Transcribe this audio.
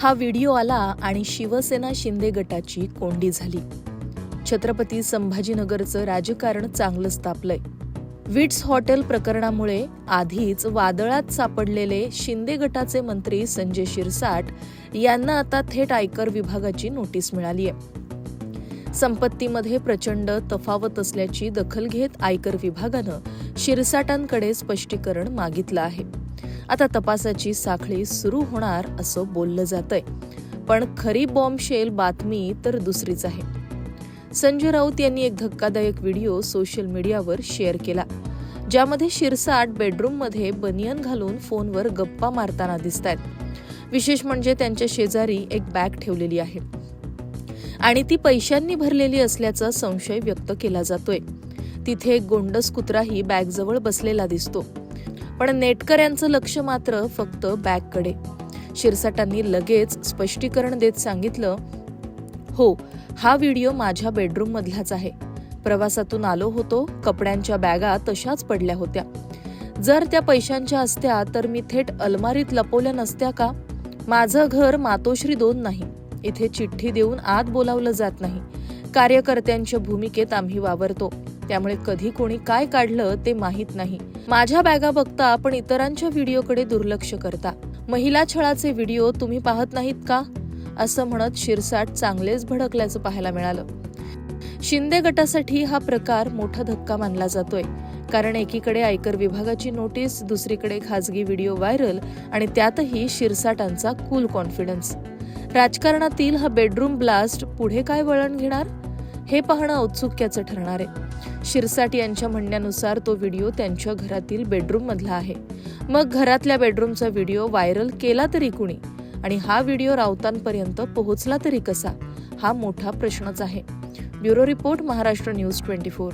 हा व्हिडिओ आला आणि शिवसेना शिंदे गटाची कोंडी झाली. छत्रपती संभाजीनगरचं राजकारण चांगलंच तापलंय विट्स हॉटेल प्रकरणामुळे आधीच वादळात सापडलेले शिंदे गटाचे मंत्री संजय शिरसाट यांना आता थेट आयकर विभागाची नोटीस मिळाली आहे संपत्तीमध्ये प्रचंड तफावत असल्याची दखल घेत आयकर विभागानं शिरसाटांकडे स्पष्टीकरण मागितलं आहे. आता तपासाची साखळी सुरू होणार असं बोललं जातंय. पण खरी बॉम्बशेल बातमी तर दुसरीच आहे. संजय राऊत यांनी एक धक्कादायक व्हिडिओ सोशल मीडियावर शेअर केला. ज्यामध्ये शिरसाट बेडरूममध्ये बनियन घालून फोनवर गप्पा मारताना दिसत आहेत विशेष म्हणजे त्यांच्या शेजारी एक बॅग ठेवलेली आहे. आणि ती पैशांनी भरलेली असल्याचा संशय व्यक्त केला जातोय. तिथे एक गोंडस कुत्राही बॅगजवळ बसलेला दिसतो. पण नेटकऱ्यांचं लक्ष मात्र फक्त बॅगकडे. शिरसाटांनी लगेच स्पष्टीकरण देत सांगितलं हो हा व्हिडिओ माझ्या बेडरूम मधलाच आहे. प्रवासातून आलो होतो कपड्यांच्या बॅगा तशाच पडल्या होत्या. जर त्या पैशांच्या असत्या तर मी थेट अलमारीत लपवल्या नसत्या का? माझं घर मातोश्री दोन नाही. इथे चिठ्ठी देऊन आत बोलावलं जात नाही. कार्यकर्त्यांच्या भूमिकेत आम्ही वावरतो. त्यामुळे कधी कोणी काय काढलं ते माहीत नाही. माझ्या बॅगा बघता आपण इतरांच्या व्हिडिओकडे दुर्लक्ष करता. महिला छळाचे व्हिडिओ तुम्ही पाहत नाहीत का? असं म्हणत शिरसाट चांगलेच भडकल्याचं पाहायला मिळालं. शिंदे गटासाठी हा प्रकार मोठा धक्का मानला जातोय. कारण एकीकडे आयकर विभागाची नोटीस दुसरीकडे खासगी व्हिडिओ व्हायरल आणि त्यातही शिरसाटांचा कूल कॉन्फिडन्स राजकारणातील हा बेडरूम ब्लास्ट पुढे काय वळण घेणार? हे पाहणं औत्सुक्याचं ठरणार आहे. शिरसाट यांच्या म्हणण्यानुसार तो व्हिडिओ त्यांच्या घरातील बेडरूममधला आहे. मग घरातल्या बेडरूमचा व्हिडिओ व्हायरल केला तरी कुणी? आणि हा व्हिडिओ राऊतांपर्यंत पोहोचला तरी कसा? हा मोठा प्रश्नच आहे. Bureau report Maharashtra news twenty four.